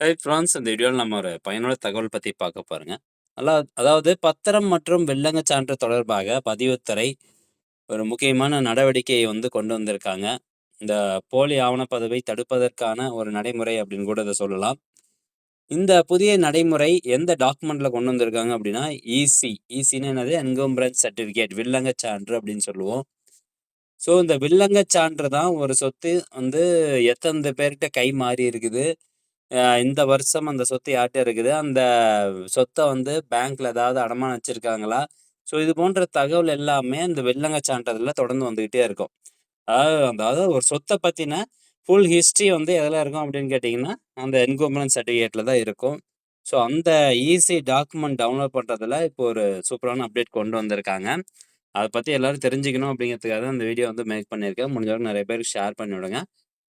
High France இந்த வீடியோவில் நம்ம ஒரு பயனுள்ள தகவல் பற்றி பார்க்க பாருங்க நல்லா அதாவது பத்திரம் மற்றும் வில்லங்க சான்று தொடர்பாக பதிவுத்துறை ஒரு முக்கியமான நடவடிக்கையை வந்து கொண்டு வந்திருக்காங்க. இந்த போலி ஆவணப்பதவை தடுப்பதற்கான ஒரு நடைமுறை அப்படின்னு கூட இதை சொல்லலாம். இந்த புதிய நடைமுறை எந்த டாக்குமெண்ட்ல கொண்டு வந்திருக்காங்க அப்படின்னா இசி இசின்னு என்னது? என்கம்பரன்ஸ் சர்டிஃபிகேட் வில்லங்க சான்று அப்படின்னு சொல்லுவோம். ஸோ இந்த வில்லங்க சான்று தான் ஒரு சொத்து வந்து எத்தனை பேர்கிட்ட கை மாறி இருக்குது? இந்த வருஷம் அந்த சொத்து யார்கிட்ட இருக்குது? அந்த சொத்தை வந்து பேங்க்ல ஏதாவது அடமானம் வச்சிருக்காங்களா? ஸோ இது போன்ற தகவல் எல்லாமே இந்த வெள்ளங்க சான்றதில் தொடர்ந்து வந்துகிட்டே இருக்கும். அதாவது அதாவது ஒரு சொத்தை பற்றின ஃபுல் ஹிஸ்ட்ரி வந்து எதில் இருக்கும் அப்படின்னு கேட்டிங்கன்னா அந்த என்கோமரன்ஸ் சர்டிஃபிகேட்டில் தான் இருக்கும். ஸோ அந்த ஈஸி டாக்குமெண்ட் டவுன்லோட் பண்ணுறதுல இப்போ ஒரு சூப்பரான அப்டேட் கொண்டு வந்திருக்காங்க. அதை பற்றி எல்லோரும் தெரிஞ்சுக்கணும் அப்படிங்கிறதுக்காக தான் இந்த வீடியோ வந்து மேக் பண்ணியிருக்கேன். முடிஞ்சவங்க நிறைய பேருக்கு ஷேர் பண்ணி விடுங்க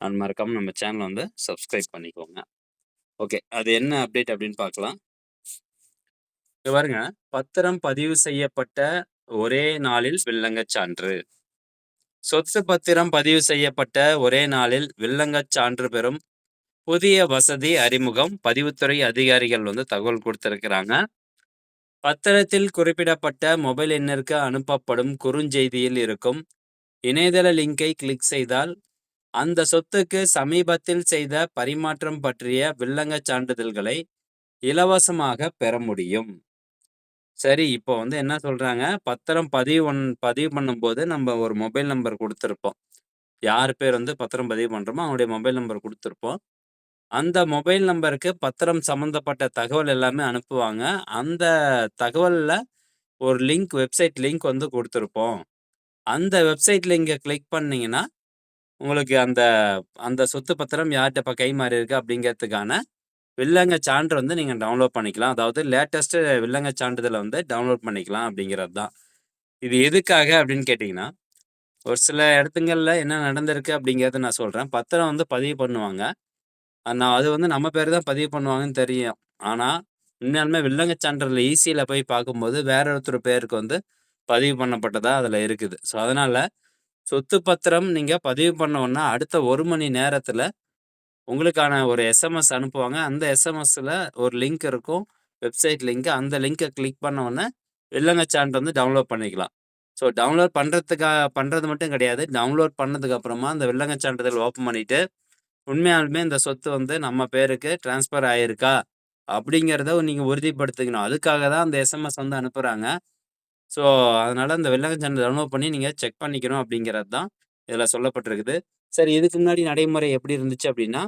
அது மறக்காமல் நம்ம சேனலை வந்து சப்ஸ்கிரைப் பண்ணிக்கோங்க. ஓகே. அது என்ன அப்டேட் அப்படின்னு பார்க்கலாம் பாருங்க. பத்திரம் பதிவு செய்யப்பட்ட ஒரே நாளில் வில்லங்கச் சான்று. சொத்து பத்திரம் பதிவு செய்யப்பட்ட ஒரே நாளில் வில்லங்கச் சான்று பெறும் புதிய வசதி அறிமுகம். பதிவுத்துறை அதிகாரிகள் வந்து தகவல் கொடுத்திருக்கிறாங்க. பத்திரத்தில் குறிப்பிடப்பட்ட மொபைல் எண்ணிற்கு அனுப்பப்படும் குறுஞ்செய்தியில் இருக்கும் இணையதள லிங்கை கிளிக் செய்தால் அந்த சொத்துக்கு சமீபத்தில் செய்த பரிமாற்றம் பற்றிய வில்லங்கச் சான்றிதழ்களை இலவசமாக பெற முடியும். சரி இப்போ வந்து என்ன சொல்றாங்க? பத்திரம் பதிவு ஒன் பதிவு பண்ணும்போது நம்ம ஒரு மொபைல் நம்பர் கொடுத்துருப்போம். யார் பேர் வந்து பத்திரம் பதிவு பண்ணுறோமோ அவனுடைய மொபைல் நம்பர் கொடுத்துருப்போம். அந்த மொபைல் நம்பருக்கு பத்திரம் சம்மந்தப்பட்ட தகவல் எல்லாமே அனுப்புவாங்க. அந்த தகவலில் ஒரு லிங்க் வெப்சைட் லிங்க் வந்து கொடுத்துருப்போம். அந்த வெப்சைட் லிங்கை கிளிக் பண்ணிங்கன்னா உங்களுக்கு அந்த அந்த சொத்து பத்திரம் யார்கிட்ட இப்போ கை மாறி இருக்கு அப்படிங்கிறதுக்கான வில்லங்க சான்று வந்து நீங்கள் டவுன்லோட் பண்ணிக்கலாம். அதாவது லேட்டஸ்ட்டு வில்லங்க சான்றிதழை வந்து டவுன்லோட் பண்ணிக்கலாம் அப்படிங்கிறது தான். இது எதுக்காக அப்படின்னு கேட்டிங்கன்னா ஒரு சில இடத்துங்களில் என்ன நடந்திருக்கு அப்படிங்கிறத நான் சொல்கிறேன் பத்திரம் வந்து பதிவு பண்ணுவாங்க. நான் அது வந்து நம்ம பேர் தான் பதிவு பண்ணுவாங்கன்னு தெரியும். ஆனால் உண்மையாலுமே வில்லங்க சான்றிதழ் ஈஸியில் போய் பார்க்கும்போது வேற ஒருத்தர் பேருக்கு வந்து பதிவு பண்ணப்பட்டதாக அதில் இருக்குது. ஸோ அதனால் சொத்து பத்திரம் நீங்கள் பதிவு பண்ணோன்னா அடுத்த ஒரு மணி நேரத்தில் உங்களுக்கான ஒரு எஸ்எம்எஸ் அனுப்புவாங்க. அந்த எஸ்எம்எஸ்ல ஒரு லிங்க் இருக்கும். Website link. அந்த லிங்கை கிளிக் பண்ண உடனே வில்லங்க சான்ட் வந்து டவுன்லோட் பண்ணிக்கலாம். ஸோ டவுன்லோட் பண்ணுறதுக்காக பண்ணுறது மட்டும் கிடையாது. டவுன்லோட் பண்ணதுக்கு அப்புறமா அந்த வில்லங்க சான்றிதழ் ஓப்பன் பண்ணிட்டு உண்மையாலுமே இந்த சொத்து வந்து நம்ம பேருக்கு டிரான்ஸ்ஃபர் ஆகிருக்கா அப்படிங்கிறத நீங்கள் உறுதிப்படுத்திக்கணும். அதுக்காக தான் அந்த எஸ்எம்எஸ் வந்து அனுப்புகிறாங்க ஸோ அதனால் அந்த வெள்ளக சேனல் டவுன்லோட் பண்ணி நீங்கள் செக் பண்ணிக்கணும் அப்படிங்கிறது தான் இதில் சொல்லப்பட்டிருக்குது. சரி இதுக்கு முன்னாடி நடைமுறை எப்படி இருந்துச்சு அப்படின்னா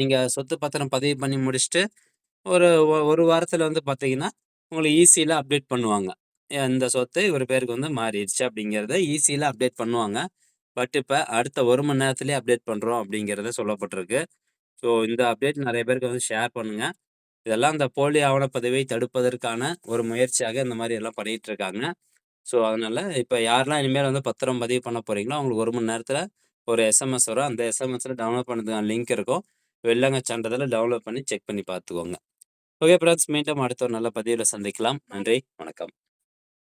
நீங்கள் சொத்து பத்திரம் பதிவு பண்ணி முடிச்சுட்டு ஒரு ஒரு வாரத்தில் வந்து பார்த்தீங்கன்னா உங்களுக்கு ஈஸியில் அப்டேட் பண்ணுவாங்க. இந்த சொத்து இவர் பேருக்கு வந்து மாறிடுச்சு அப்படிங்கிறத ஈஸியில் அப்டேட் பண்ணுவாங்க. பட் இப்போ அடுத்த ஒரு மணி நேரத்துலேயே அப்டேட் பண்ணுறோம் அப்படிங்கிறத சொல்லப்பட்டிருக்கு. ஸோ இந்த அப்டேட் நிறைய பேருக்கு வந்து ஷேர் பண்ணுங்கள் இதெல்லாம் அந்த போலி ஆவணப்பதிவை தடுப்பதற்கான ஒரு முயற்சியாக இந்த மாதிரி எல்லாம் பண்ணிட்டு இருக்காங்க. ஸோ அதனால இப்போ யாரெல்லாம் இனிமேல் வந்து பத்திரம் பதிவு பண்ண போறீங்களோ அவங்களுக்கு ஒரு மணி நேரத்தில் ஒரு எஸ்எம்எஸ் வரும். அந்த எஸ்எம்எஸ்ல டவுன்லோட் பண்ணதுக்கான லிங்க் இருக்கும். வெள்ளங்க சான்றிதழில் டவுன்லோட் பண்ணி செக் பண்ணி பார்த்துக்கோங்க. ஓகே ஃப்ரெண்ட்ஸ் மீண்டும் அடுத்த ஒரு நல்ல பதிவில் சந்திக்கலாம். நன்றி வணக்கம்.